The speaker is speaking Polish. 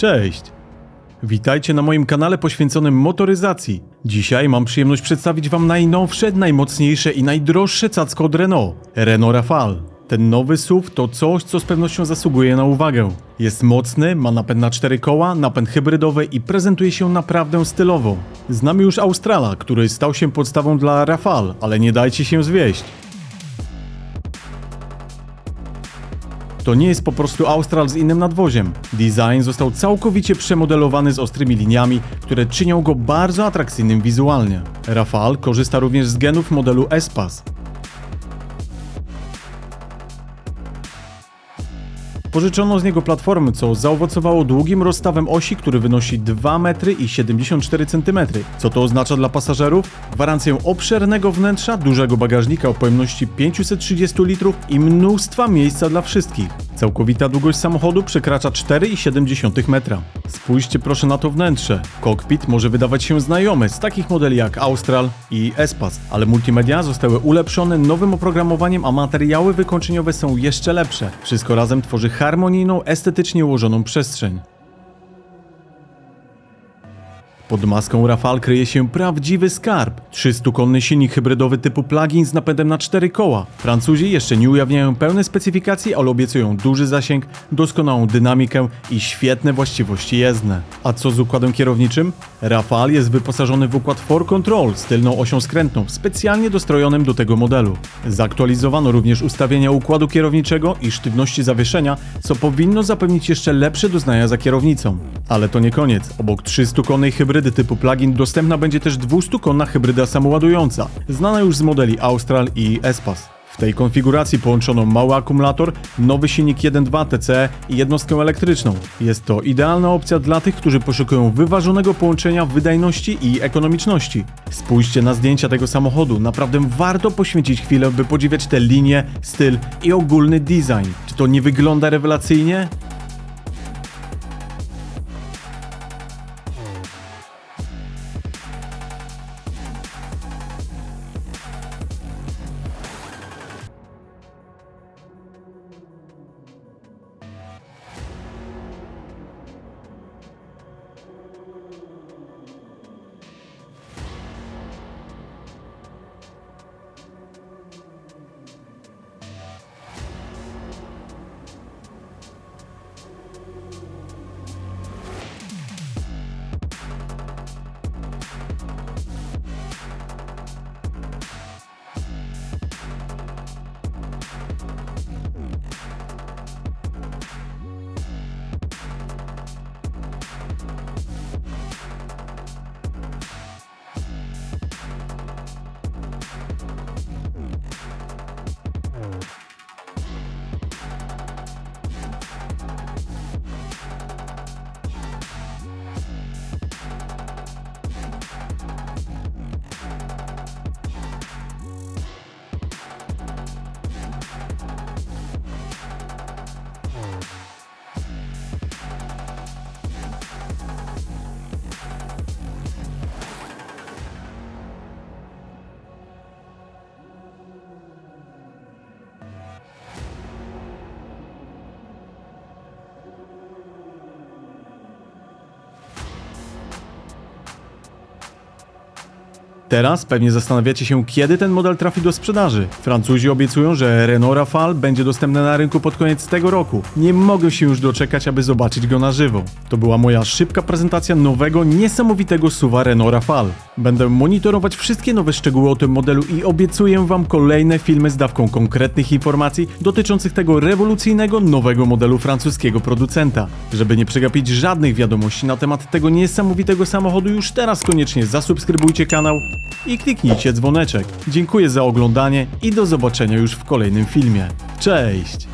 Cześć! Witajcie na moim kanale poświęconym motoryzacji. Dzisiaj mam przyjemność przedstawić Wam najnowsze, najmocniejsze i najdroższe cacko od Renault. Renault Rafale. Ten nowy SUV to coś, co z pewnością zasługuje na uwagę. Jest mocny, ma napęd na cztery koła, napęd hybrydowy i prezentuje się naprawdę stylowo. Znamy już Australa, który stał się podstawą dla Rafale, ale nie dajcie się zwieść. To nie jest po prostu Austral z innym nadwoziem. Design został całkowicie przemodelowany z ostrymi liniami, które czynią go bardzo atrakcyjnym wizualnie. Rafale korzysta również z genów modelu Espas. Pożyczono z niego platformy, co zaowocowało długim rozstawem osi, który wynosi 2 metry i 74 cm. Co to oznacza dla pasażerów? Gwarancję obszernego wnętrza, dużego bagażnika o pojemności 530 litrów i mnóstwa miejsca dla wszystkich. Całkowita długość samochodu przekracza 4,7 metra. Spójrzcie proszę na to wnętrze. Kokpit może wydawać się znajomy z takich modeli jak Austral i Espas, ale multimedia zostały ulepszone nowym oprogramowaniem, a materiały wykończeniowe są jeszcze lepsze. Wszystko razem tworzy harmonijną, estetycznie ułożoną przestrzeń. Pod maską Rafale kryje się prawdziwy skarb. 300-konny silnik hybrydowy typu plug-in z napędem na 4 koła. Francuzi jeszcze nie ujawniają pełne specyfikacji, ale obiecują duży zasięg, doskonałą dynamikę i świetne właściwości jezdne. A co z układem kierowniczym? Rafale jest wyposażony w układ 4Control z tylną osią skrętną, specjalnie dostrojonym do tego modelu. Zaktualizowano również ustawienia układu kierowniczego i sztywności zawieszenia, co powinno zapewnić jeszcze lepsze doznania za kierownicą. Ale to nie koniec. Obok 300-konnej hybrydy typu plug-in dostępna będzie też 200-konna hybryda samoładująca, znana już z modeli Austral i Espas. W tej konfiguracji połączono mały akumulator, nowy silnik 1.2 TCE i jednostkę elektryczną. Jest to idealna opcja dla tych, którzy poszukują wyważonego połączenia wydajności i ekonomiczności. Spójrzcie na zdjęcia tego samochodu, naprawdę warto poświęcić chwilę, by podziwiać te linie, styl i ogólny design. Czy to nie wygląda rewelacyjnie? Teraz pewnie zastanawiacie się, kiedy ten model trafi do sprzedaży. Francuzi obiecują, że Renault Rafale będzie dostępny na rynku pod koniec tego roku. Nie mogę się już doczekać, aby zobaczyć go na żywo. To była moja szybka prezentacja nowego, niesamowitego suwa Renault Rafale. Będę monitorować wszystkie nowe szczegóły o tym modelu i obiecuję Wam kolejne filmy z dawką konkretnych informacji dotyczących tego rewolucyjnego, nowego modelu francuskiego producenta. Żeby nie przegapić żadnych wiadomości na temat tego niesamowitego samochodu, już teraz koniecznie zasubskrybujcie kanał i kliknijcie dzwoneczek. Dziękuję za oglądanie i do zobaczenia już w kolejnym filmie. Cześć!